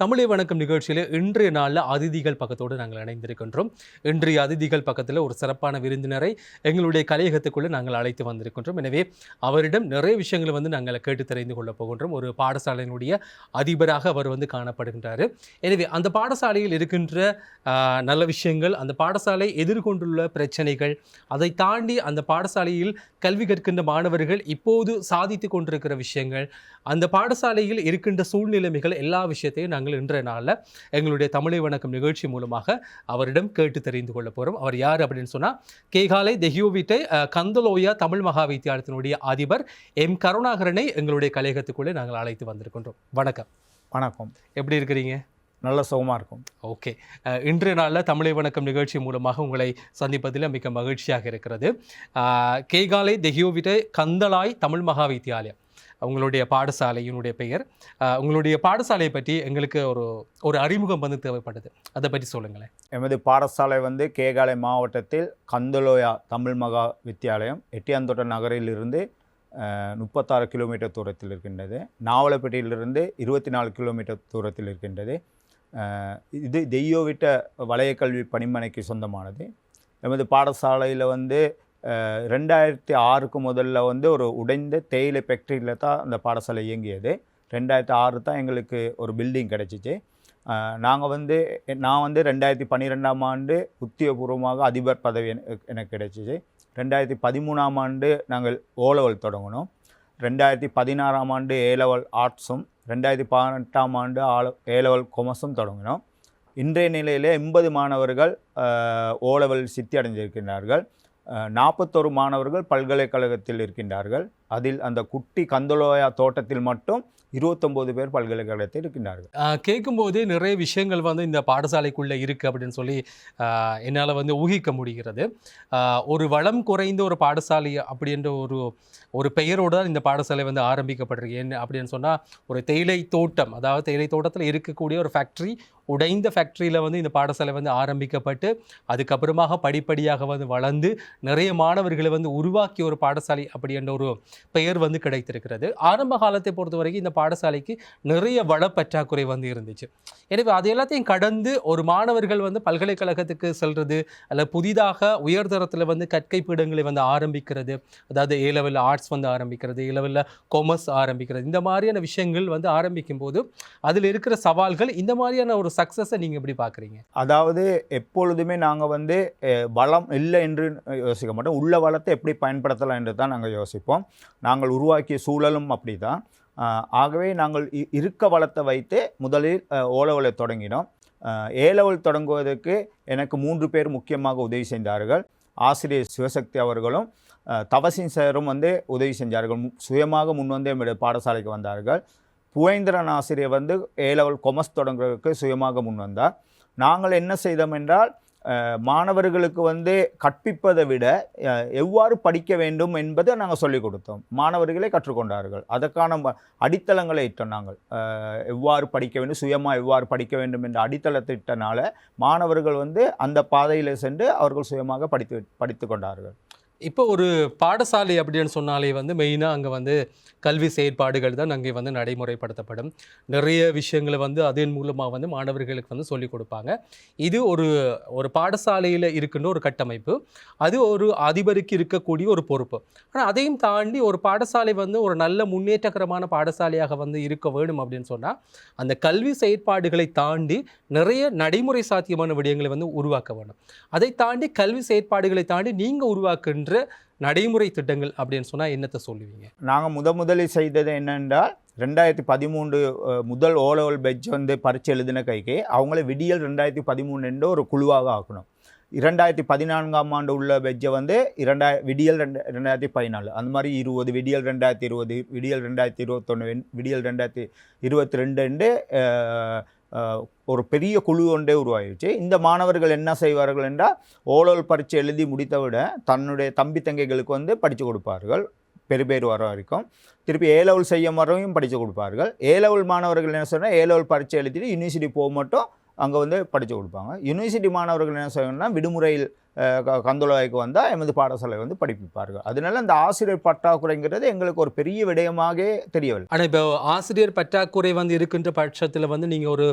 தமிழை வணக்கம் நிகழ்ச்சியில் இன்றைய நாளில் அதிதிகள் பக்கத்தோடு நாங்கள் இணைந்திருக்கின்றோம். இன்றைய அதிதிகள் பக்கத்தில் ஒரு சிறப்பான விருந்தினரை எங்களுடைய கலையகத்துக்குள்ளே நாங்கள் அழைத்து வந்திருக்கின்றோம். எனவே அவரிடம் நிறைய விஷயங்களை வந்து நாங்கள் கேட்டு தெரிந்து கொள்ளப் போகின்றோம். ஒரு பாடசாலையினுடைய அதிபராக அவர் வந்து காணப்படுகின்றார். எனவே அந்த பாடசாலையில் இருக்கின்ற நல்ல விஷயங்கள் அந்த பாடசாலை எதிர்கொண்டுள்ள பிரச்சனைகள் அதை தாண்டி அந்த பாடசாலையில் கல்வி கற்கின்ற மாணவர்கள் இப்போது சாதித்து கொண்டிருக்கிற விஷயங்கள் அந்த பாடசாலையில் இருக்கின்ற சூழ்நிலைமைகள் எல்லா விஷயத்தையும் நாங்கள் இன்றைய நாளில் எங்களுடைய தமிழை வணக்கம் நிகழ்ச்சி மூலமாக அவரிடம் கேட்டு தெரிந்து கொள்ள போகிறோம் அவர் யார் அப்படின்னு சொன்னால் கேகாலை தெஹியோவிட்டை கந்தலோயா தமிழ் மகா வித்தியாலயத்தினுடைய அதிபர் எம் கருணாகரனை எங்களுடைய கலையகத்துக்குள்ளே நாங்கள் அழைத்து வந்திருக்கின்றோம். வணக்கம். வணக்கம். எப்படி இருக்கிறீங்க? நல்ல சுகமாக இருக்கும். ஓகே. இன்றைய நாளில் தமிழை வணக்கம் நிகழ்ச்சி மூலமாக உங்களை சந்திப்பதில் மிக மகிழ்ச்சியாக இருக்கிறது. கேகாலை தெஹியோவிட்டை கந்தலாய் தமிழ் மகா வித்தியாலயம் உங்களுடைய பாடசாலையினுடைய பெயர். உங்களுடைய பாடசாலையை பற்றி எங்களுக்கு ஒரு ஒரு அறிமுகம் வந்து தேவைப்பட்டது. அதை பற்றி சொல்லுங்களேன். எமது பாடசாலை வந்து கேகாலை மாவட்டத்தில் கந்தலோயா தமிழ் மகா வித்தியாலயம் எட்டியாந்தோட்ட நகரிலிருந்து முப்பத்தாறு கிலோமீட்டர் தூரத்தில் இருக்கின்றது. நாவலப்பேட்டையிலிருந்து இருபத்தி நாலு கிலோமீட்டர் தூரத்தில் இருக்கின்றது. இது தெய்யோவிட்ட வலய கல்வி பணிமனைக்கு சொந்தமானது. எமது பாடசாலையில் வந்து ரெண்டாயிரத்தி ஆறுக்கு முதல்ல வந்து ஒரு உடைந்த தேயிலை ஃபேக்ட்ரியில் தான் அந்த பாடசாலை இயங்கியது. ரெண்டாயிரத்தி ஆறு தான் எங்களுக்கு ஒரு பில்டிங் கிடச்சிச்சு. நாங்கள் வந்து நான் வந்து ரெண்டாயிரத்தி பன்னிரெண்டாம் ஆண்டு உத்தியோகபூர்வமாக அதிபர் பதவி எனக்கு எனக்கு கிடைச்சிச்சு. ரெண்டாயிரத்தி பதிமூணாம் ஆண்டு நாங்கள் ஓலவல் தொடங்கினோம். ரெண்டாயிரத்தி பதினாறாம் ஆண்டு ஏலவல் ஆர்ட்ஸும் ரெண்டாயிரத்தி பதினெட்டாம் ஆண்டு ஆல ஏலவல் கொமர்ஸும் தொடங்கினோம். இன்றைய நிலையிலே எண்பது மாணவர்கள் ஓலவல் சித்தி அடைந்திருக்கின்றார்கள். நாற்பத்தொரு மாணவர்கள் பல்கலைக்கழகத்தில் இருக்கின்றார்கள். அதில் அந்த குட்டி கந்தலோயா தோட்டத்தில் மட்டும் இருபத்தொம்போது பேர் பல்கலைக்கழகத்தில் இருக்கின்றார்கள். கேட்கும்போதே நிறைய விஷயங்கள் வந்து இந்த பாடசாலைக்குள்ளே இருக்குது அப்படின்னு சொல்லி என்னால் வந்து ஊகிக்க முடிகிறது. ஒரு வளம் குறைந்த ஒரு பாடசாலை அப்படின்ற ஒரு ஒரு பெயரோடு தான் இந்த பாடசாலை வந்து ஆரம்பிக்கப்பட்டிருக்கு என்ன அப்படின்னு சொன்னால் ஒரு தேயிலை தோட்டம் அதாவது தேயிலை தோட்டத்தில் இருக்கக்கூடிய ஒரு ஃபேக்ட்ரி உடைந்த ஃபேக்ட்ரியில் வந்து இந்த பாடசாலை வந்து ஆரம்பிக்கப்பட்டு அதுக்கப்புறமாக படிப்படியாக வந்து வளர்ந்து நிறைய மாணவர்களை வந்து உருவாக்கிய ஒரு பாடசாலை அப்படி என்ற ஒரு பெயர் வந்து கிடைத்திருக்கிறது. ஆரம்ப காலத்தை பொறுத்த வரைக்கும் இந்த பாடசாலைக்கு நிறைய வள பற்றாக்குறை வந்து இருந்துச்சு. எனவே அது எல்லாத்தையும் கடந்து ஒரு மாணவர்கள் வந்து பல்கலைக்கழகத்துக்கு செல்வது அல்ல புதிதாக உயர்தரத்தில் வந்து கற்கை பீடங்களை வந்து ஆரம்பிக்கிறது அதாவது ஏ லெவலில் ஆர்ட்ஸ் வந்து ஆரம்பிக்கிறது ஏ லெவலில் கொமர்ஸ் ஆரம்பிக்கிறது இந்த மாதிரியான விஷயங்கள் வந்து ஆரம்பிக்கும் போது அதில் இருக்கிற சவால்கள் இந்த மாதிரியான ஒரு சக்ஸஸை நீங்கள் எப்படி பார்க்குறீங்க அதாவது எப்பொழுதுமே நாங்கள் வந்து வளம் இல்லை என்று யோசிக்க மாட்டோம். உள்ள வளத்தை எப்படி பயன்படுத்தலாம் என்று தான் நாங்கள் யோசிப்போம். நாங்கள் உருவாக்கிய சூழலும் அப்படி தான் ஆகவே நாங்கள் இருக்க வளத்தை வைத்து முதலில் ஓலவலை தொடங்கினோம். ஏலவல் தொடங்குவதற்கு எனக்கு மூன்று பேர் முக்கியமாக உதவி செய்தார்கள் ஆசிரியர் சிவசக்தி அவர்களும் தவசின் சாரும் வந்து உதவி செஞ்சார்கள். மு- சுயமாக முன்வந்து எங்களுடைய பாடசாலைக்கு வந்தார்கள். புவேந்திரன் ஆசிரியர் வந்து ஏ லெவல் கொமர்ஸ் தொடங்குறதுக்கு சுயமாக முன் வந்தார். நாங்கள் என்ன செய்தோம் என்றால் மாணவர்களுக்கு வந்து கற்பிப்பதை விட எவ்வாறு படிக்க வேண்டும் என்பதை நாங்கள் சொல்லிக் கொடுத்தோம். மாணவர்களே கற்றுக்கொண்டார்கள். அதற்கான அடித்தளங்களை இட்டோம் நாங்கள். எவ்வாறு படிக்க வேண்டும் சுயமாக எவ்வாறு படிக்க வேண்டும் என்ற அடித்தளத்தை இட்டனால மாணவர்கள் வந்து அந்த பாதையில் சென்று அவர்கள் சுயமாக படித்து படித்து கொண்டார்கள். இப்போ ஒரு பாடசாலை அப்படின்னு சொன்னாலே வந்து மெயினாக அங்கே வந்து கல்வி செயற்பாடுகள் தான் அங்கே வந்து நடைமுறைப்படுத்தப்படும். நிறைய விஷயங்களை வந்து அதன் மூலமாக வந்து மாணவர்களுக்கு வந்து சொல்லிக் கொடுப்பாங்க. இது ஒரு ஒரு பாடசாலையில் இருக்கின்ற ஒரு கட்டமைப்பு. அது ஒரு அதிபருக்கு இருக்கக்கூடிய ஒரு பொறுப்பு. ஆனால் அதையும் தாண்டி ஒரு பாடசாலை வந்து ஒரு நல்ல முன்னேற்றகரமான பாடசாலையாக வந்து இருக்க வேணும் அப்படின்னு சொன்னால் அந்த கல்வி செயற்பாடுகளை தாண்டி நிறைய நடைமுறை சாத்தியமான விடயங்களை வந்து உருவாக்க வேணும் அதை தாண்டி கல்வி செயற்பாடுகளை தாண்டி நீங்கள் உருவாக்குன்ற நடைமுறை திட்டங்கள் அப்படின்னு சொன்னால் என்னத்தை சொல்லுவீங்க? நாங்கள் முத முதலில் செய்தது என்னென்றால் ரெண்டாயிரத்தி பதிமூன்று முதல் ஓலோல் லெவல் பெட்ச் வந்து பரீட்சை எழுதின கைக்கு அவங்கள விடியல் ரெண்டாயிரத்தி பதிமூணுன்ற ஒரு குழுவாக ஆக்கணும். இரண்டாயிரத்தி பதினான்காம் ஆண்டு உள்ள பெட்சை வந்து இரண்டாய விடியல் ரெண்டு ரெண்டாயிரத்தி பதினாலு. அந்த மாதிரி இருபது விடியல் ரெண்டாயிரத்தி இருபது விடியல் ரெண்டாயிரத்தி இருபத்தொன்று விடியல் ரெண்டாயிரத்தி இருபத்தி ரெண்டு ஒரு பெரிய குழு ஒன்றே உருவாயிடுச்சு. இந்த மாணவர்கள் என்ன செய்வார்கள் என்றால் ஓலோல் பரீட்சை எழுதி முடித்தவிட தன்னுடைய தம்பி தங்கைகளுக்கு வந்து படித்து கொடுப்பார்கள். பெருபேர் வர வரைக்கும். திருப்பி ஏ லெவல் செய்ய வரையும் படித்து கொடுப்பார்கள். ஏ லெவல் மாணவர்கள் என்ன சொன்னால் ஏ லெவல் பரீட்சை எழுதிட்டு யூனிவர்சிட்டி போக மட்டும் அங்கே வந்து படித்து கொடுப்பாங்க. யூனிவர்சிட்டி மாணவர்கள் என்ன செய்யணும்னா விடுமுறையில் கந்தோலாய்க்கு வந்தால் எமது பாடசாலை வந்து படிப்பிப்பார்கள். அதனால அந்த ஆசிரியர் பற்றாக்குறைங்கிறது எங்களுக்கு ஒரு பெரிய விடயமாக தெரியவில்லை. ஆனால் இப்போ ஆசிரியர் பற்றாக்குறை வந்து இருக்கின்ற பட்சத்தில் வந்து நீங்கள் ஒரு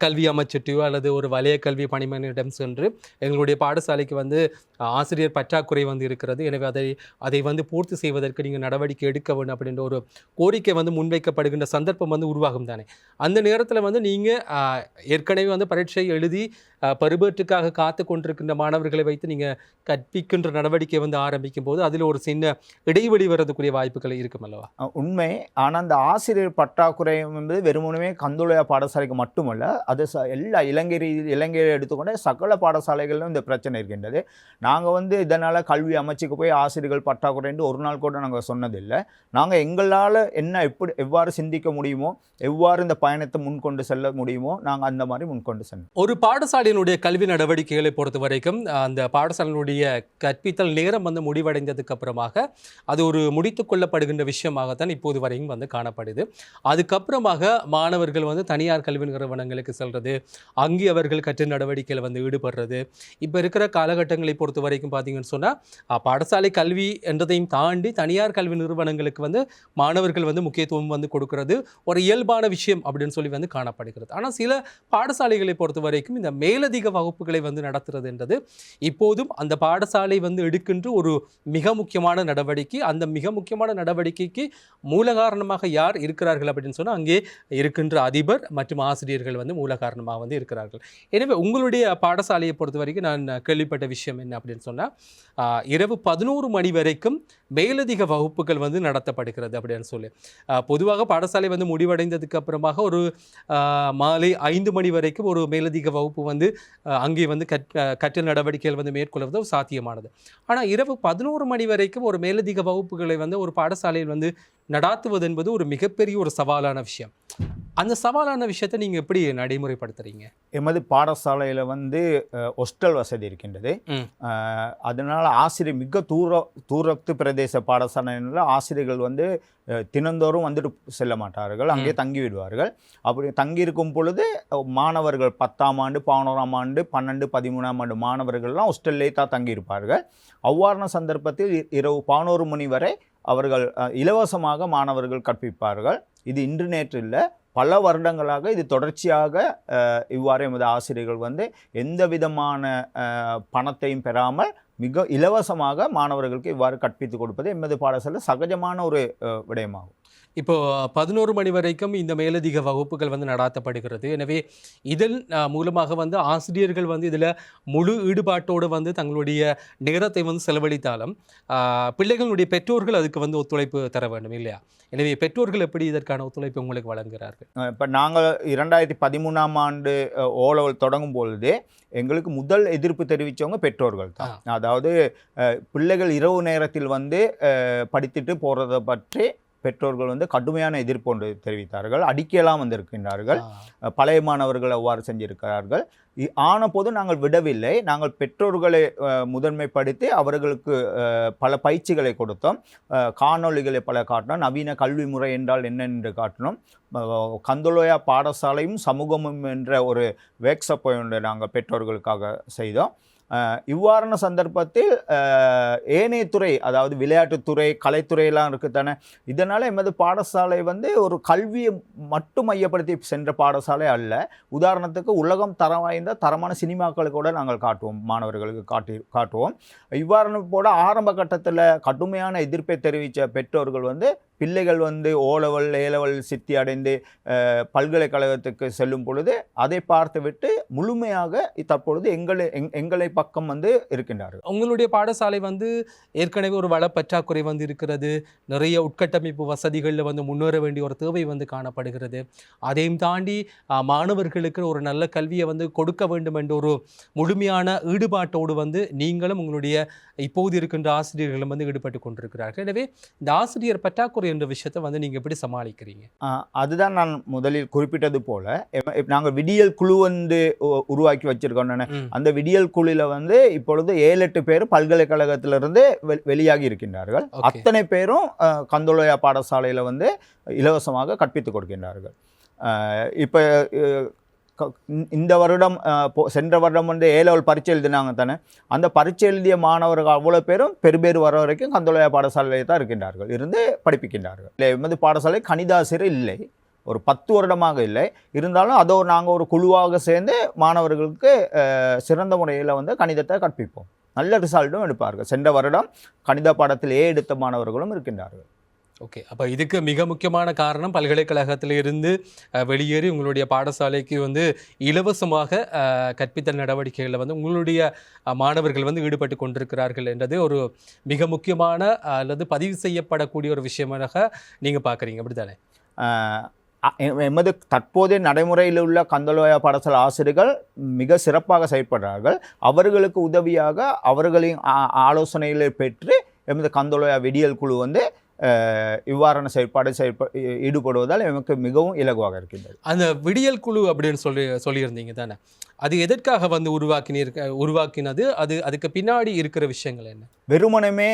கல்வி அமைச்சிட்டையோ அல்லது ஒரு வலய கல்வி பணிமனிடம் சென்று எங்களுடைய பாடசாலைக்கு வந்து ஆசிரியர் பற்றாக்குறை வந்து இருக்கிறது. எனவே அதை அதை வந்து பூர்த்தி செய்வதற்கு நீங்கள் நடவடிக்கை எடுக்க வேண்டும் அப்படின்ற ஒரு கோரிக்கை வந்து முன்வைக்கப்படுகின்ற சந்தர்ப்பம் வந்து உருவாகும் தானே. அந்த நேரத்தில் வந்து நீங்கள் ஏற்கனவே வந்து பரீட்சை எழுதி ஆ, காத்து கொண்டிருக்கின்ற மாணவர்களை வைத்து நீங்கள் கற்பிக்கின்ற நடவடிக்கை வந்து ஆரம்பிக்கும் போது அதில் ஒரு சின்ன இடைவெளி வரதுக்குரிய வாய்ப்புகள் இருக்கும் அல்லவா? உண்மை. ஆனால் அந்த ஆசிரியர் பற்றாக்குறை என்பது வெறுமனவே கந்துளையா பாடசாலைக்கு மட்டுமல்ல அது ச எல்லா இலங்கை ரீதி இலங்கையை எடுத்துக்கொண்ட சகல பாடசாலைகளிலும் இந்த பிரச்சனை இருக்கின்றது. நாங்கள் வந்து இதனால் கல்வி அமைச்சுக்கு போய் ஆசிரியர்கள் பற்றாக்குறைன்னு ஒரு நாள் கூட நாங்கள் சொன்னதில்லை. நாங்கள் எங்களால் என்ன எப்படி எவ்வாறு சிந்திக்க முடியுமோ எவ்வாறு இந்த பயணத்தை முன்கொண்டு செல்ல முடியுமோ நாங்கள் அந்த மாதிரி முன்கொண்டு சென்றோம் ஒரு பாடசாலையினுடைய கல்வி நடவடிக்கைகளை பொறுத்த வரைக்கும் அந்த பாடசாலையினுடைய கற்பித்தல் நேரம் வந்து முடிவடைந்ததுக்கு அப்புறமாக அது ஒரு முடித்து கொள்ளப்படுகின்ற விஷயமாகத்தான் இப்போது வரையும் வந்து காணப்படுது. அதுக்கப்புறமாக மாணவர்கள் வந்து தனியார் கல்வி நிறுவனங்களுக்கு செல்வது அங்கே அவர்கள் கற்று நடவடிக்கையில் வந்து ஈடுபடுறது. இப்போ இருக்கிற காலகட்டங்களை பொறுத்த வரைக்கும் பார்த்தீங்கன்னு சொன்னால் பாடசாலை கல்வி என்றதையும் தாண்டி தனியார் கல்வி நிறுவனங்களுக்கு வந்து மாணவர்கள் வந்து முக்கியத்துவம் வந்து கொடுக்கறது ஒரு இயல்பான விஷயம் அப்படின்னு சொல்லி வந்து காணப்படுகிறது. ஆனால் சில பாடசாலைகளை பொறுத்த வரைக்கும் இந்த மேலதிக வகுப்புகளை வந்து நடத்துறது இருந்தது இப்போதும் அந்த பாடசாலை வந்து எடுக்கின்ற ஒரு மிக முக்கியமான நடவடிக்கை அந்த மிக முக்கியமான நடவடிக்கைக்கு மூல காரணமாக யார் இருக்கிறார்கள் அப்படின்னு சொன்னால் அங்கே இருக்கின்ற அதிபர் மற்றும் ஆசிரியர்கள் வந்து மூல காரணமாக வந்து இருக்கிறார்கள். எனவே உங்களுடைய பாடசாலையை பொறுத்த வரைக்கும் நான் கேள்விப்பட்ட விஷயம் என்ன அப்படின்னு சொன்னால் இரவு பதினோரு மணி வரைக்கும் மேலதிக வகுப்புகள் வந்து நடத்தப்படுகிறது அப்படின்னு சொல்லி. பொதுவாக பாடசாலை வந்து முடிவடைந்ததுக்கு அப்புறமாக ஒரு மாலை ஐந்து மணி வரைக்கும் ஒரு மேலதிக வகுப்பு வந்து அங்கே வந்து கற் கற்றல் நடவடிக்கைகள் வந்து மேற்கொள்வது சாத்தியமானது. ஆனால் இரவு பதினோரு மணி வரைக்கும் ஒரு மேலதிக வகுப்புகளை வந்து ஒரு பாடசாலையில் வந்து நடாத்துவது என்பது ஒரு மிகப்பெரிய ஒரு சவாலான விஷயம். அந்த சவாலான விஷயத்தை நீங்கள் எப்படி நடைமுறைப்படுத்துறீங்க? எமது பாடசாலையில் வந்து ஹொஸ்டல் வசதி இருக்கின்றது. அதனால ஆசிரியர் மிக தூர தூரத்து பிரதேச பாடசாலையில் ஆசிரியர்கள் வந்து தினந்தோறும் வந்துட்டு செல்ல மாட்டார்கள். அங்கே தங்கி விடுவார்கள். அப்படி தங்கி இருக்கும் பொழுது மாணவர்கள் பத்தாம் ஆண்டு பதினோராம் ஆண்டு பன்னெண்டு பதிமூணாம் ஆண்டு மாணவர்கள்லாம் ஹாஸ்டல்லே தான் தங்கியிருப்பார்கள். அவ்வாறான சந்தர்ப்பத்தில் இரவு பதினோரு மணி வரை அவர்கள் இலவசமாக மாணவர்கள் கற்பிப்பார்கள். இது இன்று நேற்று இல்லை. பல வருடங்களாக இது தொடர்ச்சியாக இவ்வாறு எமது ஆசிரியர்கள் வந்து எந்த விதமான பணத்தையும் பெறாமல் மிக இலவசமாக மாணவர்களுக்கு இவ்வாறு கற்பித்து கொடுப்பது எமது பாடசாலை சகஜமான ஒரு விடயமாகும். இப்போ பதினோரு மணி வரைக்கும் இந்த மேலதிக வகுப்புகள் வந்து நடாத்தப்படுகிறது. எனவே இதன் மூலமாக வந்து ஆசிரியர்கள் வந்து இதில் முழு ஈடுபாட்டோடு வந்து தங்களுடைய நேரத்தை வந்து செலவழித்தாலும் பிள்ளைகளுடைய பெற்றோர்கள் அதுக்கு வந்து ஒத்துழைப்பு தர வேண்டும் இல்லையா? எனவே பெற்றோர்கள் எப்படி இதற்கான ஒத்துழைப்பு உங்களுக்கு வழங்குகிறார்கள்? இப்போ நாங்கள் இரண்டாயிரத்தி பதிமூணாம் ஆண்டு ஓலவல் தொடங்கும் பொழுதே எங்களுக்கு முதல் எதிர்ப்பு தெரிவித்தவங்க பெற்றோர்கள் தான். அதாவது பிள்ளைகள் இரவு நேரத்தில் வந்து படித்துட்டு போகிறத பற்றி பெற்றோர்கள் வந்து கடுமையான எதிர்ப்பு ஒன்று தெரிவித்தார்கள். அடிக்கலாம் வந்திருக்கின்றார்கள். பழைய மாணவர்கள் அவ்வாறு செஞ்சிருக்கிறார்கள். ஆன போது நாங்கள் விடவில்லை. நாங்கள் பெற்றோர்களை முதன்மைப்படுத்தி அவர்களுக்கு பல பயிற்சிகளை கொடுத்தோம். அஹ், காணொளிகளை பல காட்டினோம். நவீன கல்வி முறை என்றால் என்ன என்று காட்டினோம். கந்தோலோயா பாடசாலையும் சமூகமும் என்ற ஒரு வேக்ஸப்பை ஒன்று நாங்கள் பெற்றோர்களுக்காக செய்தோம். இவ்வாறான சந்தர்ப்பத்தில் ஏனையத்துறை ஏனைய துறை அதாவது விளையாட்டுத்துறை கலைத்துறையெல்லாம் இருக்குது தானே இதனால் எமது பாடசாலை வந்து ஒரு கல்வியை மட்டும் மையப்படுத்தி சென்ற பாடசாலை அல்ல. உதாரணத்துக்கு உலகம் தரம் வாய்ந்த தரமான சினிமாக்களை கூட நாங்கள் காட்டுவோம் மாணவர்களுக்கு காட்டி காட்டுவோம். இவ்வாறான போல ஆரம்ப கட்டத்தில் கடுமையான எதிர்ப்பை தெரிவித்த பெற்றோர்கள் வந்து பிள்ளைகள் வந்து ஓ லெவல் ஏ லெவல் சித்தி அடைந்து பல்கலைக்கழகத்துக்கு செல்லும் பொழுது அதை பார்த்துவிட்டு முழுமையாக தற்பொழுது எங்களை எங்- எங்களை பக்கம் வந்து இருக்கின்றார்கள். உங்களுடைய பாடசாலை வந்து ஏற்கனவே ஒரு வள பற்றாக்குறை வந்து இருக்கிறது. நிறைய உட்கட்டமைப்பு வசதிகளில் வந்து முன்னேற வேண்டிய ஒரு தேவை வந்து காணப்படுகிறது. அதையும் தாண்டி மாணவர்களுக்கு ஒரு நல்ல கல்வியை வந்து கொடுக்க வேண்டும் என்ற ஒரு முழுமையான ஈடுபாட்டோடு வந்து நீங்களும் உங்களுடைய இப்போது இருக்கின்ற ஆசிரியர்களும் வந்து ஈடுபட்டு கொண்டிருக்கிறார்கள். எனவே இந்த ஆசிரியர் பற்றாக்குறை என்ற விஷயத்தை வந்து நீங்கள் எப்படி சமாளிக்கிறீங்க அதுதான் நான் முதலில் குறிப்பிட்டது போல நாங்கள் விடியல் குழு வந்து உருவாக்கி வச்சிருக்கோம். அந்த விடியல் குழுல வந்து இப்பொழுது ஏழு எட்டு பேர் பல்கலைக்கழகத்திலிருந்து வெளியாகி இருக்கின்றார்கள். அத்தனை பேரும் கந்தோலயா பாடசாலையில் வந்து இலவசமாக கற்பித்துக் கொடுக்கின்றார்கள் இப்ப இந்த- இந்த வருடம் சென்ற வருடம் வந்து ஏ லெவல் பரீட்சை எழுதினாங்க தானே. அந்த பரீட்சை எழுதிய மாணவர்கள் அவ்வளோ பேரும் பெருபேர் வர வரைக்கும் கந்தோலைய பாடசாலையில் தான் இருக்கின்றார்கள். இருந்து படிப்பிக்கின்றார்கள். இல்லை எமது பாடசாலை கணிதாசிரியர் இல்லை. ஒரு பத்து வருடமாக இல்லை. இருந்தாலும் அதோ நாங்கள் ஒரு குழுவாக சேர்ந்து மாணவர்களுக்கு சிறந்த முறையில் வந்து கணிதத்தை கற்பிப்போம். நல்ல ரிசல்ட்டும் எடுப்பார்கள். சென்ற வருடம் கணித பாடத்தில் ஏ எடுத்த மாணவர்களும் இருக்கின்றார்கள். ஓகே அப்போ இதுக்கு மிக முக்கியமான காரணம் பல்கலைக்கழகத்தில் இருந்து வெளியேறி உங்களுடைய பாடசாலைக்கு வந்து இலவசமாக கற்பித்தல் நடவடிக்கைகளில் வந்து உங்களுடைய மாணவர்கள் வந்து ஈடுபட்டு கொண்டிருக்கிறார்கள் என்றது ஒரு மிக முக்கியமான அல்லது பதிவு செய்யப்படக்கூடிய ஒரு விஷயமாக நீங்கள் பார்க்குறீங்க. அப்படித்தானே? எமது தற்போதைய நடைமுறையில் உள்ள கந்தலோயா பாடசாலை ஆசிரியர்கள் மிக சிறப்பாக செயற்படுறார்கள் அவர்களுக்கு உதவியாக அவர்களின் ஆ- ஆலோசனைகளை பெற்று எமது கந்தலோயா விடியல் குழு வந்து இவ்வாறான செயற்பாடு செயல்ப ஈடுபடுவதால் எமக்கு மிகவும் இலகுவாக இருக்கின்றது. அந்த விடியல் குழு அப்படின்னு சொல்லி சொல்லியிருந்தீங்க தானே? அது எதற்காக வந்து உருவாக்கினீர் உருவாக்கினது? அது அதுக்கு பின்னாடி இருக்கிற விஷயங்கள் என்ன? வெறுமனமே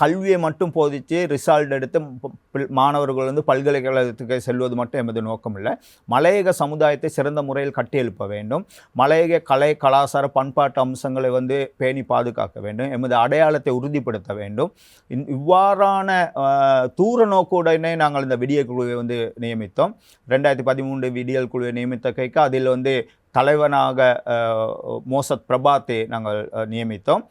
கல்வியை மட்டும் போதித்து ரிசல்ட் எடுத்து மாணவர்கள் வந்து பல்கலைக்கழகத்துக்கு செல்வது மட்டும் எமது நோக்கம் இல்லை மலையக சமுதாயத்தை சிறந்த முறையில் கட்டியெழுப்ப வேண்டும். மலையக கலை கலாச்சார பண்பாட்டு அம்சங்களை வந்து பேணி பாதுகாக்க வேண்டும். எமது அடையாளத்தை உறுதிப்படுத்த வேண்டும். இவ்வாறான தூர நோக்குடனே நாங்கள் இந்த விடியல் குழுவை வந்து நியமித்தோம். ரெண்டாயிரத்தி பதிமூன்று விடியல் குழுவை நியமித்த கைக்கு அதில் வந்து தலைவனாக மோசத் பிரபாத்தை நாங்கள் நியமித்தோம்.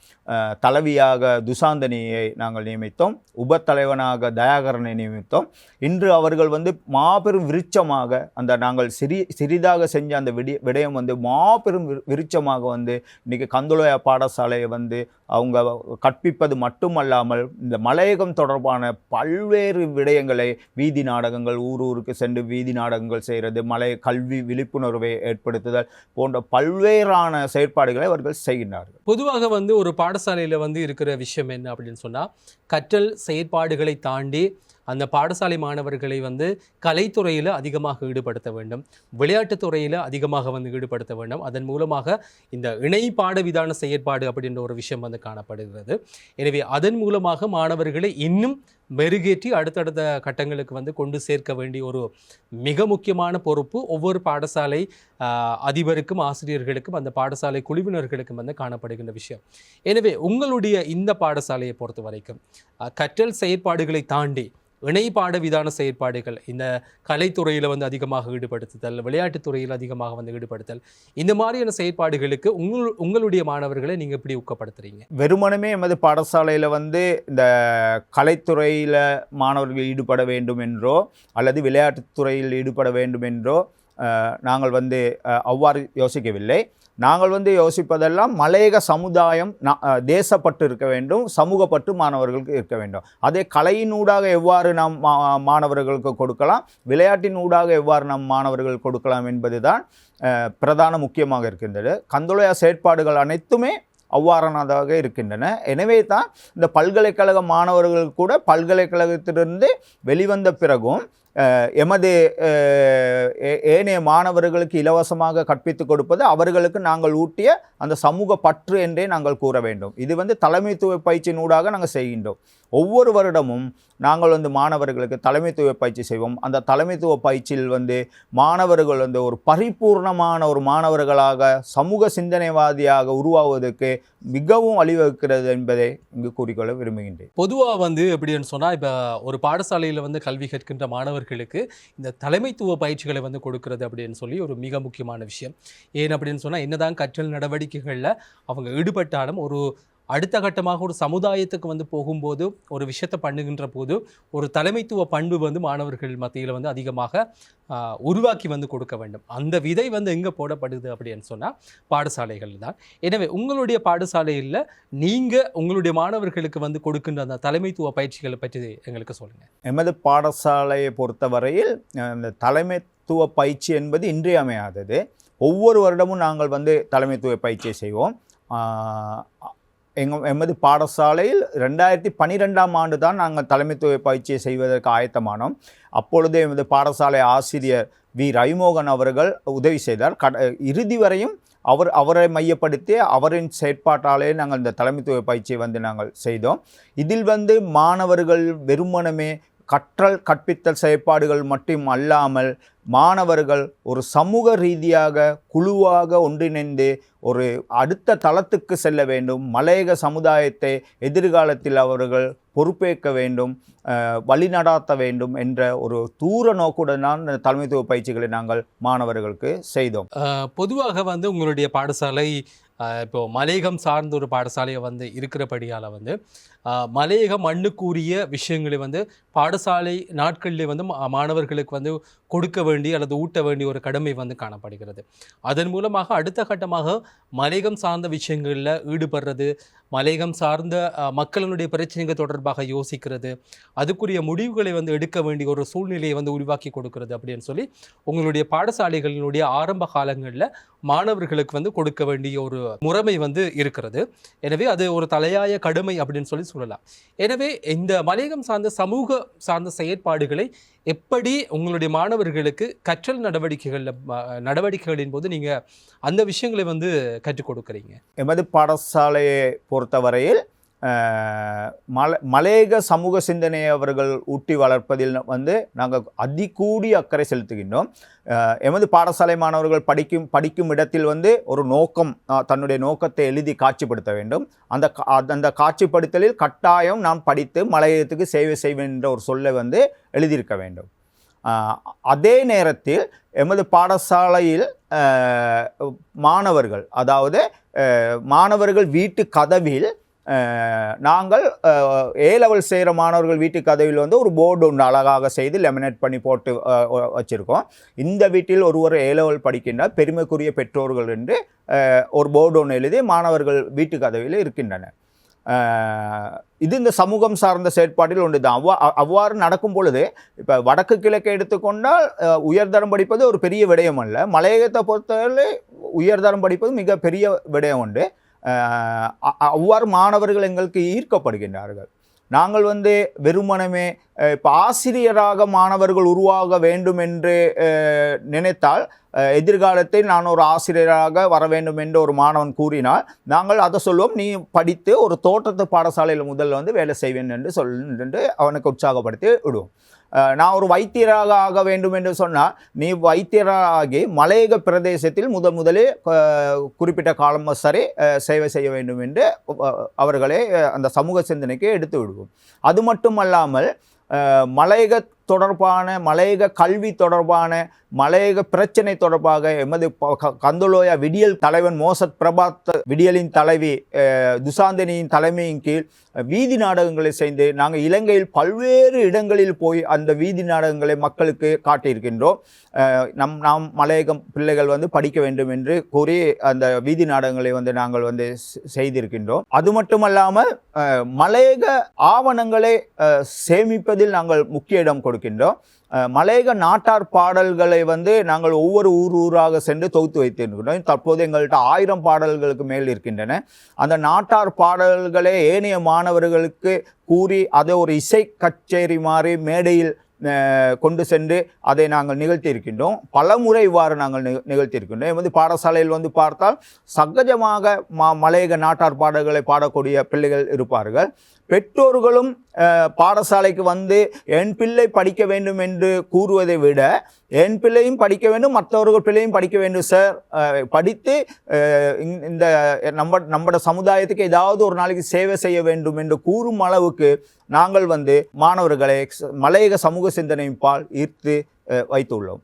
தலைவியாக துசாந்தனியை நாங்கள் நியமித்தோம். உபத்தலைவனாக தயாகரனை நியமித்தோம். இன்று அவர்கள் வந்து மாபெரும் விருட்சமாக அந்த நாங்கள் சிறி சிறிதாக செஞ்ச அந்த விடி விடயம் வந்து மாபெரும் விரு- விருட்சமாக வந்து இன்றைக்கி கந்தோலயா பாடசாலையை வந்து அவங்க கற்பிப்பது மட்டுமல்லாமல் இந்த மலையகம் தொடர்பான பல்வேறு விடயங்களை வீதி நாடகங்கள் ஊர் ஊருக்கு சென்று வீதி நாடகங்கள் செய்கிறது மலை கல்வி விழிப்புணர்வை ஏற்படுத்துதல் போன்ற பல்வேறான செயற்பாடுகளை அவர்கள் செய்கின்றார்கள். பொதுவாக வந்து ஒரு பாடசாலையில் வந்து இருக்கிற விஷயம் என்ன அப்படின்னு சொன்னால் கற்றல் செயற்பாடுகளை தாண்டி அந்த பாடசாலை மாணவர்களை வந்து கலைத்துறையில் அதிகமாக ஈடுபடுத்த வேண்டும். விளையாட்டுத் துறையில் அதிகமாக வந்து ஈடுபடுத்த வேண்டும். அதன் மூலமாக இந்த இணை பாடவிதான செயற்பாடு அப்படின்ற ஒரு விஷயம் வந்து காணப்படுகிறது. எனவே அதன் மூலமாக மாணவர்களை இன்னும் மெருகேற்றி அடுத்தடுத்த கட்டங்களுக்கு வந்து கொண்டு சேர்க்க வேண்டிய ஒரு மிக முக்கியமான பொறுப்பு ஒவ்வொரு பாடசாலை அதிபருக்கும் ஆசிரியர்களுக்கும் அந்த பாடசாலை குழுவினர்களுக்கும் வந்து காணப்படுகின்ற விஷயம். எனவே உங்களுடைய இந்த பாடசாலையை பொறுத்த வரைக்கும் கற்றல் செயற்பாடுகளை தாண்டி இணைப்பாட விதான செயற்பாடுகள் இந்த கலைத்துறையில் வந்து அதிகமாக ஈடுபடுத்துதல் விளையாட்டுத் துறையில் அதிகமாக வந்து ஈடுபடுத்தல் இந்த மாதிரியான செயற்பாடுகளுக்கு உங்கள் உங்களுடைய மாணவர்களை நீங்கள் எப்படி ஊக்கப்படுத்துறீங்க? வெறுமனமே எமது பாடசாலையில் வந்து இந்த கலைத்துறையில் மாணவர்கள் ஈடுபட வேண்டும் என்றோ அல்லது விளையாட்டுத்துறையில் ஈடுபட வேண்டும் என்றோ நாங்கள் வந்து அவ்வாறு யோசிக்கவில்லை. நாங்கள் வந்து யோசிப்பதெல்லாம் மலையக சமுதாயம் தேசப்பட்டு இருக்க வேண்டும் சமூகப்பட்டு மாணவர்களுக்கு இருக்க வேண்டும். அதே கலையின் ஊடாக எவ்வாறு நாம் மா- மாணவர்களுக்கு கொடுக்கலாம் விளையாட்டின் ஊடாக எவ்வாறு நம் மாணவர்கள் கொடுக்கலாம் என்பது தான் பிரதான முக்கியமாக இருக்கின்றது. கந்தோலையா செயற்பாடுகள் அனைத்துமே அவ்வாறானதாக இருக்கின்றன. எனவே தான் இந்த பல்கலைக்கழக மாணவர்கள் கூட பல்கலைக்கழகத்திலிருந்து வெளிவந்த பிறகும் எமது ஏ- ஏனைய மாணவர்களுக்கு இலவசமாக கற்பித்துக் கொடுப்பது அவர்களுக்கு நாங்கள் ஊட்டிய அந்த சமூக பற்று என்றே நாங்கள் கூற வேண்டும். இது வந்து தலைமைத்துவ பயிற்சியின் ஊடாக நாங்கள் செய்கின்றோம். ஒவ்வொரு வருடமும் நாங்கள் வந்து மாணவர்களுக்கு தலைமைத்துவ பயிற்சி செய்வோம். அந்த தலைமைத்துவ பயிற்சியில் வந்து மாணவர்கள் வந்து ஒரு பரிபூர்ணமான ஒரு மாணவர்களாக சமூக சிந்தனைவாதியாக உருவாவதற்கு மிகவும் வழிவகுக்கிறது என்பதை இங்கு கூறிக்கொள்ள விரும்புகின்றேன். பொதுவாக வந்து எப்படின்னு சொன்னால் இப்போ ஒரு பாடசாலையில் வந்து கல்வி கற்கின்ற மாணவர்களுக்கு இந்த தலைமைத்துவ பயிற்சிகளை வந்து கொடுக்கறது அப்படின்னு சொல்லி ஒரு மிக முக்கியமான விஷயம். ஏன் அப்படின்னு சொன்னால் என்னதான் கற்றல் நடவடிக்கைகளில் அவங்க ஈடுபட்டாலும் ஒரு அடுத்த கட்டமாக ஒரு சமுதாயத்துக்கு வந்து போகும்போது ஒரு விஷயத்தை பண்ணுகின்ற போது ஒரு தலைமைத்துவ பண்பு வந்து மாணவர்கள் மத்தியில் வந்து அதிகமாக உருவாக்கி வந்து கொடுக்க வேண்டும். அந்த விதை வந்து எங்கே போடப்படுது அப்படின்னு சொன்னால் பாடசாலைகள் தான். எனவே உங்களுடைய பாடசாலையில் நீங்கள் உங்களுடைய மாணவர்களுக்கு வந்து கொடுக்கின்ற அந்த தலைமைத்துவ பயிற்சிகளை பற்றி எங்களுக்கு சொல்லுங்கள் எமது பாடசாலையை பொறுத்தவரையில் அந்த தலைமைத்துவ பயிற்சி என்பது இன்றியமையாதது. ஒவ்வொரு வருடமும் நாங்கள் வந்து தலைமைத்துவ பயிற்சியை செய்வோம். எங்க எமது பாடசாலையில் ரெண்டாயிரத்தி பன்னிரெண்டாம் ஆண்டு தான் நாங்கள் தலைமைத்துவ பயிற்சியை செய்வதற்கு ஆயத்தமானோம். அப்பொழுது எமது பாடசாலை ஆசிரியர் வி. ரவிமோகன் அவர்கள் உதவி செய்தார். கட இறுதி வரையும் அவர் அவரை மையப்படுத்தி அவரின் செயற்பாட்டாலே நாங்கள் இந்த தலைமைத்துவ பயிற்சியை வந்து நாங்கள் செய்தோம். இதில் வந்து மாணவர்கள் வெறுமனமே கற்றல் கற்பித்தல் செயற்பாடுகள் மட்டும் அல்லாமல் மாணவர்கள் ஒரு சமூக ரீதியாக குழுவாக ஒன்றிணைந்து ஒரு அடுத்த தளத்துக்கு செல்ல வேண்டும். மலையக சமுதாயத்தை எதிர்காலத்தில் அவர்கள் பொறுப்பேற்க வேண்டும் வழிநடாத்த வேண்டும் என்ற ஒரு தூர நோக்குடன் தான் தலைமைத்துவ பயிற்சிகளை நாங்கள் மாணவர்களுக்கு செய்தோம். பொதுவாக வந்து உங்களுடைய பாடசாலை இப்போது இப்போ மலையகம் சார்ந்த ஒரு பாடசாலையை வந்து இருக்கிறபடியால் வந்து மலையக மண்ணுக்குரிய விஷயங்களை வந்து பாடசாலை நாட்களிலே வந்து மா- மாணவர்களுக்கு வந்து கொடுக்க வேண்டிய அல்லது ஊட்ட வேண்டிய ஒரு கடமை வந்து காணப்படுகிறது. அதன் மூலமாக அடுத்த கட்டமாக மலையகம் சார்ந்த விஷயங்களில் ஈடுபடுறது மலையகம் சார்ந்த மக்களினுடைய பிரச்சனைகள் தொடர்பாக யோசிக்கிறது அதுக்குரிய முடிவுகளை வந்து எடுக்க வேண்டிய ஒரு சூழ்நிலையை வந்து உருவாக்கி கொடுக்கிறது அப்படின்னு சொல்லி உங்களுடைய பாடசாலைகளினுடைய ஆரம்ப காலங்களில் மாணவர்களுக்கு வந்து கொடுக்க வேண்டிய ஒரு முறைமை வந்து இருக்கிறது. எனவே அது ஒரு தலையாய கடமை அப்படின்னு சொல்லி சொல்லலாம். எனவே இந்த மலையகம் சார்ந்த சமூக சார்ந்த செயற்பாடுகளை எப்படி உங்களுடைய மாணவர்களுக்கு கற்றல் நடவடிக்கைகளில் நடவடிக்கைகளின் போது நீங்கள் அந்த விஷயங்களை வந்து கற்றுக் கொடுக்குறீங்க? எமது பாடசாலையை பொறுத்தவரையில் மல மலையக சமூக சிந்தனையை அவர்கள் ஊட்டி வளர்ப்பதில் வந்து நாங்கள் அதிகூடி அக்கறை செலுத்துகின்றோம். எமது பாடசாலை மாணவர்கள் படிக்கும் படிக்கும் இடத்தில் வந்து ஒரு நோக்கம் தன்னுடைய நோக்கத்தை எழுதி காட்சிப்படுத்த வேண்டும். அந்த கா- அந்த காட்சிப்படுத்தலில் கட்டாயம் நாம் படித்து மலையகத்துக்கு சேவை செய்வேன் என்ற ஒரு சொல்லை வந்து எழுதியிருக்க வேண்டும். அதே நேரத்தில் எமது பாடசாலையில் மாணவர்கள் அதாவது மாணவர்கள் வீட்டு கதவில் நாங்கள் ஏ லெவல் செய்கிற மாணவர்கள் வீட்டு கதவில் வந்து ஒரு போர்டு ஒன்று அழகாக செய்து லெமினேட் பண்ணி போட்டு வச்சுருக்கோம். இந்த வீட்டில் ஒருவர் ஏ லெவல் படிக்கின்ற பெருமைக்குரிய பெற்றோர்கள் என்று ஒரு போர்டு ஒன்று எழுதி மாணவர்கள் வீட்டு கதவில் இருக்கின்றன இது இந்த சமூகம் சார்ந்த செயற்பாட்டில் ஒன்று தான் அவ்வா அவ்வாறு நடக்கும் பொழுது இப்போ வடக்கு கிழக்கை எடுத்துக்கொண்டால் உயர்தரம் படிப்பது ஒரு பெரிய விடயம் அல்ல மலையகத்தை பொறுத்தவரை உயர்தரம் படிப்பது மிக பெரிய விடயம் உண்டு அவ்வாறு மாணவர்கள் எங்களுக்கு ஈர்க்கப்படுகின்றார்கள். நாங்கள் வந்து வெறுமனமே இப்போ ஆசிரியராக மாணவர்கள் உருவாக வேண்டும் என்று நினைத்தால் எதிர்காலத்தை எதிர்காலத்தில் நான் ஒரு ஆசிரியராக வர வேண்டும் என்று ஒரு மாணவன் கூறினால் நாங்கள் அதை சொல்லுவோம் நீ படித்து ஒரு தோட்டத்து பாடசாலையில் முதல்ல வந்து வேலை செய்வேன் என்று சொல் என்று அவனுக்கு உற்சாகப்படுத்தி விடுவோம். நான் ஒரு வைத்தியராக ஆக வேண்டும் என்று சொன்னால் நீ வைத்தியராகி மலையக பிரதேசத்தில் முத முதலே குறிப்பிட்ட காலம் சரி சேவை செய்ய வேண்டும் என்று அவர்களே அவர்களை அந்த சமூக சிந்தனைக்கு எடுத்து விடுவோம். அது மட்டுமல்லாமல் மலையக தொடர்பான மலையக கல்வி தொடர்பான மலையக பிரச்சனை தொடர்பாக எமது க- கந்தலோயா விடியல் தலைவன் மோசத் பிரபாத் விடியலின் தலைவி துசாந்தினியின் தலைமையின் கீழ் வீதி நாடகங்களை செய்து நாங்கள் இலங்கையில் பல்வேறு இடங்களில் போய் அந்த வீதி நாடகங்களை மக்களுக்கு காட்டியிருக்கின்றோம். நம் நாம் மலையகம் பிள்ளைகள் வந்து படிக்க வேண்டும் என்று கூறி அந்த வீதி நாடகங்களை வந்து நாங்கள் வந்து செய்திருக்கின்றோம். அது மட்டுமல்லாமல் மலையக ஆவணங்களை சேமிப்பது சேமிப்பதில் நாங்கள் முக்கிய இடம் கொடுக்கின்றோம். மலையக நாட்டார் பாடல்களை வந்து நாங்கள் ஒவ்வொரு ஊர் ஊராக சென்று தொகுத்து வைத்திருக்கின்றோம். தற்போது எங்கள்கிட்ட ஆயிரம் பாடல்களுக்கு மேல் இருக்கின்றன. அந்த நாட்டார் பாடல்களை ஏனைய மாணவர்களுக்கு கூறி அதை ஒரு இசை கச்சேரி மாதிரி மேடையில் கொண்டு சென்று அதை நாங்கள் நிகழ்த்தியிருக்கின்றோம். பல முறை இவ்வாறு நாங்கள் நிக- நிகழ்த்தியிருக்கின்றோம். பாடசாலையில் வந்து பார்த்தால் சகஜமாக மா மலையக நாட்டார் பாடல்களை பாடக்கூடிய பிள்ளைகள் இருப்பார்கள். பெற்றோர்களும் பாடசாலைக்கு வந்து என் பிள்ளை படிக்க வேண்டும் என்று கூறுவதை விட என் பிள்ளையும் படிக்க வேண்டும் மற்றவர்கள் பிள்ளையும் படிக்க வேண்டும் சார். படித்து இந்த- நம்ம நம்மட சமுதாயத்துக்கு ஏதாவது ஒரு நாளைக்கு சேவை செய்ய வேண்டும் என்று கூறும் அளவுக்கு நாங்கள் வந்து மாணவர்களை மலையக சமூக சிந்தனையின் பால் ஈர்த்து வைத்துள்ளோம்.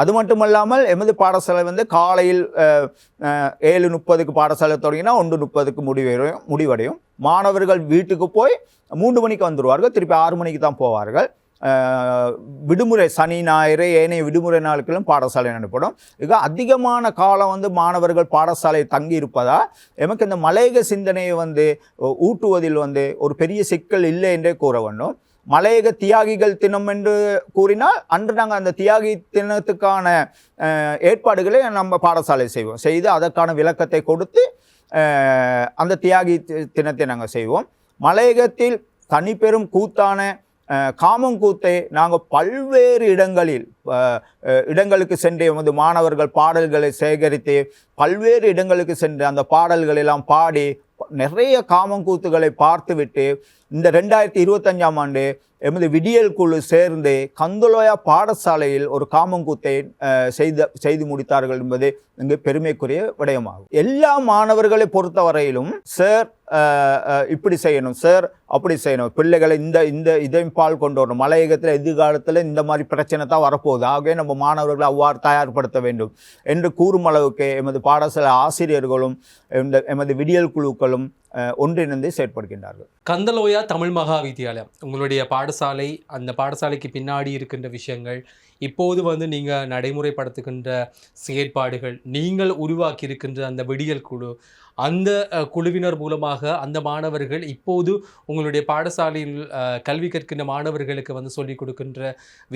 அது மட்டுமல்லாமல் எமது பாடசாலை வந்து காலையில் ஏழு முப்பதுக்கு பாடசாலை தொடங்கினா ஒன்று முப்பதுக்கு முடிவடையும் முடிவடையும். மாணவர்கள் வீட்டுக்கு போய் மூன்று மணிக்கு வந்துடுவார்கள் திருப்பி ஆறு மணிக்கு தான் போவார்கள். விடுமுறை சனி ஞாயிறு ஏனைய விடுமுறை நாட்களும் பாடசாலை நடைபெறும். மிக அதிகமான காலம் வந்து மாணவர்கள் பாடசாலை தங்கி இருப்பதால் எமக்கு இந்த மலையக சிந்தனையை வந்து ஊட்டுவதில் வந்து ஒரு பெரிய சிக்கல் இல்லை என்றே கூற வேண்டும். மலையக தியாகிகள் தினம் என்று கூறினால் அன்று நாங்கள் அந்த தியாகி தினத்துக்கான ஏற்பாடுகளை நம்ம பாடசாலை செய்வோம். செய்து அதற்கான விளக்கத்தை கொடுத்து அந்த தியாகி தி- தினத்தை நாங்கள் செய்வோம். மலையகத்தில் தனிப்பெரும் கூத்தான காமங்கூத்தை நாங்கள் பல்வேறு இடங்களில் இடங்களுக்கு சென்று எமது மாணவர்கள் பாடல்களை சேகரித்து பல்வேறு இடங்களுக்கு சென்று அந்த பாடல்கள் எல்லாம் பாடி நிறைய காமங்கூத்துகளை பார்த்துவிட்டு இந்த ரெண்டாயிரத்தி இருபத்தஞ்சாம் ஆண்டு எமது விடியல் குழு சேர்ந்து கந்தலோயா பாடசாலையில் ஒரு காமங்கூத்தை செய்த செய்து முடித்தார்கள் என்பது இங்கு பெருமைக்குரிய விடயமாகும். எல்லா மாணவர்களை பொறுத்தவரையிலும் சார் இப்படி செய்யணும் சார் அப்படி செய்யணும். பிள்ளைகளை இந்த இந்த இதையும் பால் கொண்டு வரணும். மலையகத்தில் எதிர்காலத்தில் இந்த மாதிரி பிரச்சனை தான் வரப்போகுது. ஆகவே நம்ம மாணவர்களை அவ்வாறு தயார்படுத்த வேண்டும் என்று கூறும் அளவுக்கு எமது பாடசாலை ஆசிரியர்களும் எமது விடியல் குழுக்களும் ஒன்றிணைந்து செயற்படுகின்றார்கள். கந்தலோயா தமிழ் மகா வித்தியாலயம் உங்களுடைய பாடசாலை அந்த பாடசாலைக்கு பின்னாடி இருக்கின்ற விஷயங்கள் இப்போது வந்து நீங்கள் நடைமுறைப்படுத்துகின்ற செயற்பாடுகள் நீங்கள் உருவாக்கி இருக்கின்ற அந்த விடியல் குழு அந்த குழுவினர் மூலமாக அந்த மாணவர்கள் இப்போது உங்களுடைய பாடசாலையில் கல்வி கற்கின்ற மாணவர்களுக்கு வந்து சொல்லிக் கொடுக்கின்ற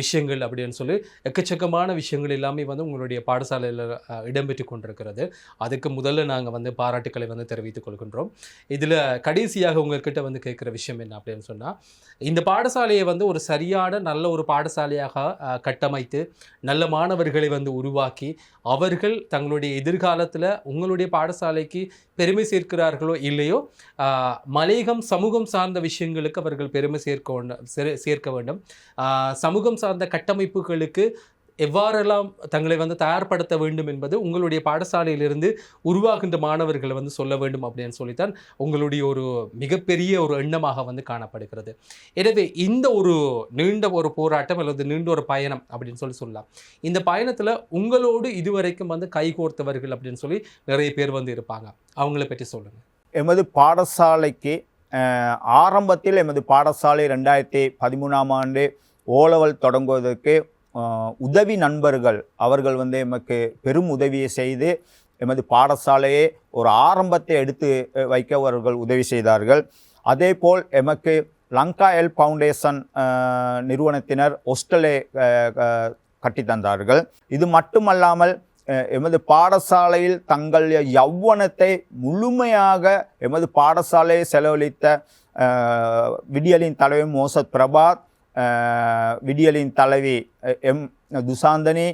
விஷயங்கள் அப்படின்னு சொல்லி எக்கச்சக்கமான விஷயங்கள் எல்லாமே வந்து உங்களுடைய பாடசாலையில் இடம்பெற்று கொண்டிருக்கிறது. அதுக்கு முதல்ல நாங்கள் வந்து பாராட்டுக்களை வந்து தெரிவித்துக் கொள்கின்றோம். இதில் கடைசியாக உங்கள்கிட்ட வந்து கேட்குற விஷயம் என்ன அப்படின்னு சொன்னால் இந்த பாடசாலையை வந்து ஒரு சரியான நல்ல ஒரு பாடசாலையாக கட்டமைத்து நல்ல மாணவர்களை வந்து உருவாக்கி அவர்கள் தங்களுடைய எதிர்காலத்தில் உங்களுடைய பாடசாலைக்கு பெருமை சேர்க்கிறார்களோ இல்லையோ மலையகம் சமூகம் சார்ந்த விஷயங்களுக்கு அவர்கள் பெருமை சேர்க்க வேண்டும் சேர்க்க வேண்டும். சமூகம் சார்ந்த கட்டமைப்புகளுக்கு எவ்வாறெல்லாம் தங்களை வந்து தயார்படுத்த வேண்டும் என்பது உங்களுடைய பாடசாலையிலிருந்து உருவாகின்ற மாணவர்களை வந்து சொல்ல வேண்டும் அப்படின்னு சொல்லித்தான் உங்களுடைய ஒரு மிகப்பெரிய ஒரு எண்ணமாக வந்து காணப்படுகிறது. எனவே இந்த ஒரு நீண்ட ஒரு போராட்டம் அல்லது நீண்ட ஒரு பயணம் அப்படின்னு சொல்லி சொல்லலாம். இந்த பயணத்தில் உங்களோடு இதுவரைக்கும் வந்து கைகோர்த்தவர்கள் அப்படின்னு சொல்லி நிறைய பேர் வந்து இருப்பாங்க. அவங்கள பற்றி சொல்லுங்கள் எமது பாடசாலைக்கு ஆரம்பத்தில் எமது பாடசாலை ரெண்டாயிரத்தி பதிமூணாம் ஆண்டு ஓலவல் தொடங்குவதற்கு உதவி நண்பர்கள். அவர்கள் வந்து எமக்கு பெரும் உதவியை செய்து எமது பாடசாலையை ஒரு ஆரம்பத்தை எடுத்து வைக்க அவர்கள் உதவி செய்தார்கள். அதேபோல் எமக்கு லங்கா எல் ஃபவுண்டேஷன் நிறுவனத்தினர் ஹோஸ்டலே கட்டித்தந்தார்கள் கட்டி தந்தார்கள். இது மட்டுமல்லாமல் எமது பாடசாலையில் தங்கள் யௌவனத்தை முழுமையாக எமது பாடசாலையை செலவழித்த விடியலின் தலைவர் மோசத் பிரபாத் விடியலின் தலைவி எம் துசாந்தனி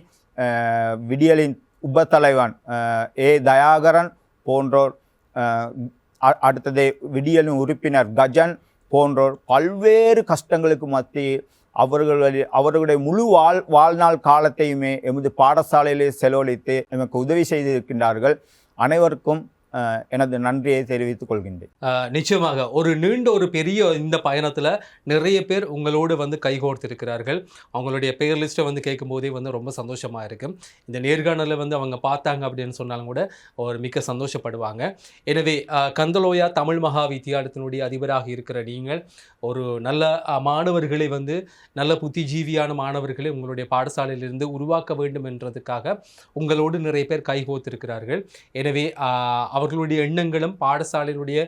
விடியலின் உபத்தலைவன் தலைவன் ஏ தயாகரன் போன்றோர் அடுத்தது விடியலின் உறுப்பினர் கஜன் போன்றோர் பல்வேறு கஷ்டங்களுக்கு மத்தியில் அவர்களுடைய அவர்களுடைய முழு வாழ் வாழ்நாள் காலத்தையுமே எமது பாடசாலையிலே செலவழித்து எமக்கு உதவி செய்திருக்கின்றார்கள். அனைவருக்கும் எனது நன்றியை தெரிவித்துக் கொள்கின்றேன். நிச்சயமாக ஒரு நீண்ட ஒரு பெரிய இந்த பயணத்தில் நிறைய பேர் உங்களோடு வந்து கைகோர்த்திருக்கிறார்கள். அவங்களுடைய பெயர் லிஸ்ட்டை வந்து கேட்கும்போதே வந்து ரொம்ப சந்தோஷமாக இருக்கும் இந்த நேர்காணலில் வந்து அவங்க பார்த்தாங்க அப்படின்னு சொன்னாலும் கூட ஒரு மிக்க சந்தோஷப்படுவாங்க. எனவே கந்தலோயா தமிழ் மகா வித்தியாலயத்தினுடைய அதிபராக இருக்கிற நீங்கள் ஒரு நல்ல மாணவர்களை வந்து நல்ல புத்திஜீவியான மாணவர்களை உங்களுடைய பாடசாலையிலிருந்து உருவாக்க வேண்டும் என்றதுக்காக உங்களோடு நிறைய பேர் கைகோர்த்திருக்கிறார்கள். எனவே அவர் அவர்களுடைய எண்ணங்களும் பாடசாலையினுடைய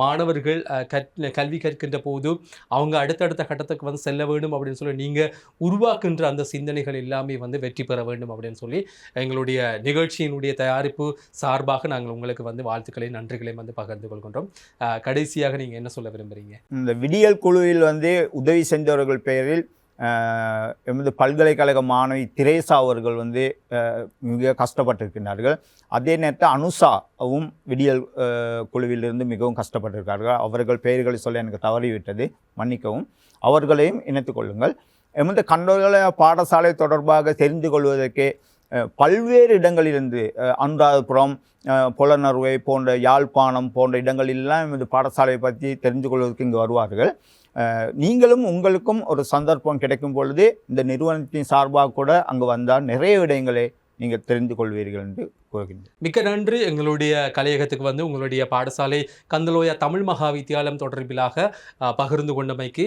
மாணவர்கள் கற் கல்வி கற்கின்ற போது அவங்க அடுத்தடுத்த கட்டத்துக்கு வந்து செல்ல வேண்டும் அப்படின்னு சொல்லி நீங்கள் உருவாக்குன்ற அந்த சிந்தனைகள் எல்லாமே வந்து வெற்றி பெற வேண்டும் அப்படின்னு சொல்லி எங்களுடைய நிகழ்ச்சியினுடைய தயாரிப்பு சார்பாக நாங்கள் உங்களுக்கு வந்து வாழ்த்துக்களையும் நன்றிகளையும் வந்து பகிர்ந்து கொள்கின்றோம். கடைசியாக நீங்கள் என்ன சொல்ல விரும்புகிறீங்க இந்த விடியல் குழுவில் வந்து உதவி செஞ்சவர்கள் பெயரில் எமது பல்கலைக்கழக மாணவி திரேசா அவர்கள் வந்து மிக கஷ்டப்பட்டிருக்கிறார்கள் அதே நேரத்தில் அனுஷாவும் விடியல் குழுவிலிருந்து மிகவும் கஷ்டப்பட்டிருக்கார்கள். அவர்கள் பெயர்களை சொல்ல எனக்கு தவறிவிட்டது மன்னிக்கவும். அவர்களையும் இணைத்துக்கொள்ளுங்கள் எமது கண்டோல பாடசாலை தொடர்பாக தெரிந்து கொள்வதற்கு பல்வேறு இடங்களிலிருந்து அனுராதபுரம் அஹ், புலனறுவை போன்ற யாழ்ப்பாணம் போன்ற இடங்களிலெல்லாம் இந்த பாடசாலையை பற்றி தெரிந்து கொள்வதற்கு இங்கு வருவார்கள். நீங்களும் உங்களுக்கும் ஒரு சந்தர்ப்பம் கிடைக்கும் பொழுது இந்த நிறுவனத்தின் சார்பாக கூட அங்கு வந்தால் நிறைய இடங்களை நீங்கள் தெரிந்து கொள்வீர்கள் என்று கூறுகின்றேன் மிக்க நன்றி. எங்களுடைய கலையகத்துக்கு வந்து உங்களுடைய பாடசாலை கந்தலோயா தமிழ் மகா வித்தியாலயம் தொடர்பிலாக பகிர்ந்து கொண்டமைக்கு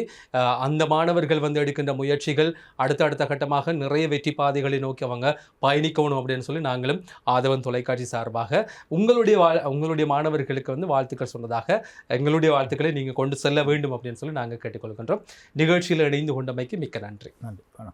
அந்த மாணவர்கள் வந்து எடுக்கின்ற முயற்சிகள் அடுத்த அடுத்த கட்டமாக நிறைய வெற்றி பாதைகளை நோக்கி அவங்க பயணிக்கணும் அப்படின்னு சொல்லி நாங்களும் ஆதவன் தொலைக்காட்சி சார்பாக உங்களுடைய வா உங்களுடைய மாணவர்களுக்கு வந்து வாழ்த்துக்கள் சொன்னதாக எங்களுடைய வாழ்த்துக்களை நீங்கள் கொண்டு செல்ல வேண்டும் அப்படின்னு சொல்லி நாங்கள் கேட்டுக்கொள்கின்றோம். நிகழ்ச்சியில் இணைந்து கொண்டமைக்கு மிக்க நன்றி. நன்றி. வணக்கம்.